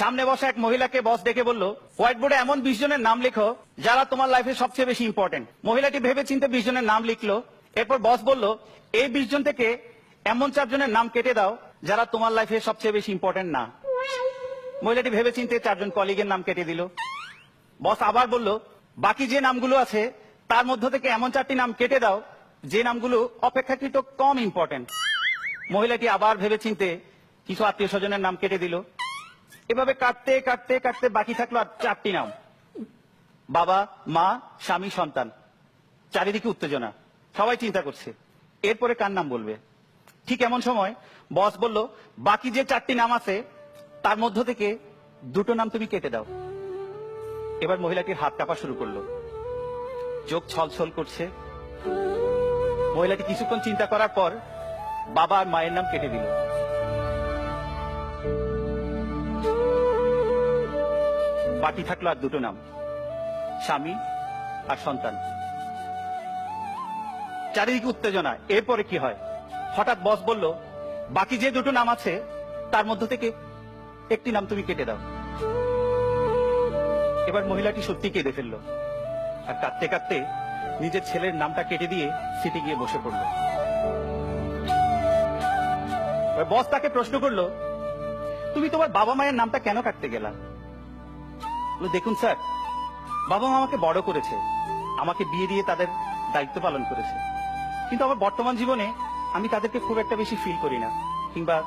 সামনে বসা এক মহিলাকে বস ডেকে বলল হোয়াইট বোর্ডে এমন বিশ জনের নাম লেখো যারা তোমার লাইফে সবচেয়ে বেশি ইম্পর্টেন্ট মহিলাটি ভেবে চিন্তে বিশ জনের নাম লিখলো, এরপর বস বলল, এই বিশ জন থেকে এমন চারজনের নাম কেটে দাও যারা তোমার লাইফে সবচেয়ে বেশি ইম্পর্টেন্ট না. মহিলাটি ভেবে চিন্তে চারজন কলিগের নাম কেটে দিল। বস আবার বলল, বাকি যে নামগুলো আছে, তার মধ্য থেকে এমন চারটি নাম কেটে দাও, যে নামগুলো অপেক্ষাকৃত কম ইম্পর্টেন্ট মহিলাটি আবার ভেবে চিনতে কিছু আত্মীয় স্বজনের নাম কেটে দিল। এভাবে কাটতে কাটতে কাটতে বাকি থাকল আর চারটি নাম। বাবা, মা, স্বামী, সন্তান। চারিদিকে উত্তেজনা। সবাই চিন্তা করছে, এরপরে কার নাম বলবে? ঠিক এমন সময় বস বলল, বাকি যে চারটি নাম আছে, তার মধ্য থেকে দুটো নাম তুমি কেটে দাও। এবার মহিলাটির হাত কাঁপা শুরু করল। চোখ ছলছল করছে। মহিলাটি কিছুক্ষণ চিন্তা করার পর বাবা আর মায়ের নাম কেটে দিল। বাকি থাকল আর দুটো নাম। স্বামী আর সন্তান। চারিদিকে উত্তেজনা। এরপরে কি হয়? হঠাৎ বস বলল বাকি যে দুটো নাম আছে তার মধ্য থেকে একটি নাম তুমি কেটে দাও। এবার মহিলাটি সত্যি কেঁদে ফেলল আর কাঁদতে কাঁদতে নিজের ছেলের নামটা কেটে দিয়ে সিটে গিয়ে বসে পড়ল। বস তাকে প্রশ্ন করল তুমি তোমার বাবা মায়ের নামটা কেন কাটতে গেলা? বলল, দেখুন, স্যার বাবা মা আমাকে বড় করেছে। আমাকে বিয়ে দিয়ে তাদের দায়িত্ব পালন করেছে। কিন্তু আমার বর্তমান জীবনে আমি তাদেরকে খুব একটা বেশি ফিল করি না, কিংবা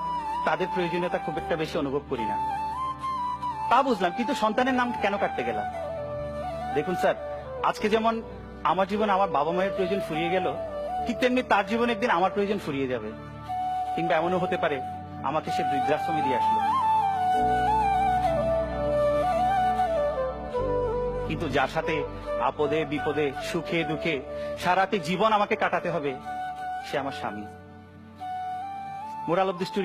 তাদের প্রয়োজনীয়তা খুব একটা বেশি অনুভব করি না। তা বুঝলাম, কিন্তু সন্তানের নাম কেন কাটতে গেলাম? দেখুন, স্যার, আজকে যেমন আমার জীবনে আমার বাবা মায়ের প্রয়োজন ফুরিয়ে গেল, ঠিক তেমনি তার জীবনে একদিন আমার প্রয়োজন ফুরিয়ে যাবে। কিংবা এমনও হতে পারে, আমাকে সে বৃদ্ধাশ্রমে দিয়ে আসলো। কিন্তু যার সাথে আপদে, বিপদে, সুখে, দুঃখে সারাতে জীবন আমাকে কাটাতে হবে, সে আমার স্বামী। Moral of the story